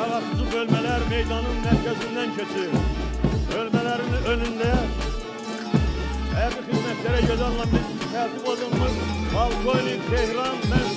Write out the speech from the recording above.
Tarafsız bölmeler meydanın merkezinden geçir. Bölmelerin önünde hərbi xidmətlərə gedən biz tertip odamız Balkonik Tehran Mersin